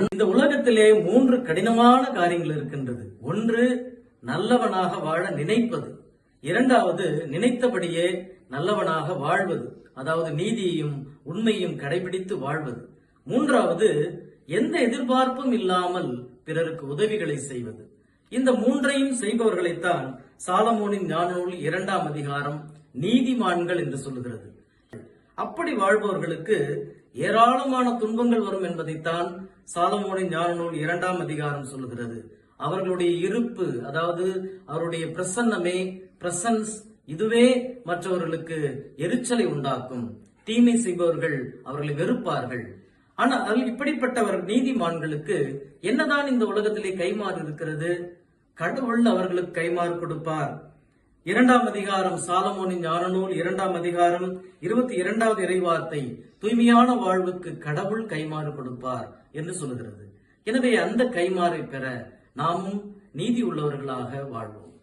இந்த உலகத்திலே மூன்று கடினமான காரியங்கள் இருக்கின்றது. ஒன்று நல்லவனாக வாழ நினைப்பது. இரண்டாவது நினைத்தபடியே நல்லவனாக வாழ்வது. அதாவது நீதியையும் உண்மையும் கடைபிடித்து வாழ்வது. மூன்றாவது எந்த எதிர்பார்ப்பும் இல்லாமல் பிறருக்கு உதவிகளை செய்வது. இந்த மூன்றையும் செய்பவர்களைத்தான் சாலமோனின் ஞானநூல் இரண்டாம் அதிகாரம் நீதிமான்கள் என்று சொல்லுகிறது. அப்படி வாழ்பவர்களுக்கு ஏராளமான துன்பங்கள் வரும் என்பதைத்தான் சாலமோனின் ஞானநூல் இரண்டாம் அதிகாரம் சொல்லுகிறது. அவர்களுடைய இருப்பு அதாவது அவருடைய பிரசன்னமே பிரசன்ஸ் இதுவே மற்றவர்களுக்கு எரிச்சலை உண்டாக்கும். தீமை செய்பவர்கள் அவர்களை வெறுப்பார்கள். ஆனால் இப்படிப்பட்டவர் நீதிமான்களுக்கு என்னதான் இந்த உலகத்திலே கைமாறு இருக்கிறது? கடவுள் அவர்களுக்கு கைமாறு கொடுப்பார். இரண்டாம் அதிகாரம் சாலமோனின் ஞானநூல் இரண்டாம் அதிகாரம் இருபத்தி இரண்டாவது இறைவார்த்தை தூய்மையான வாழ்வுக்கு கடவுள் கைமாறு கொடுப்பார் என்று சொல்லுகிறது. எனவே அந்த கைமாறை பெற நாமும் நீதி உள்ளவர்களாக வாழ்வோம்.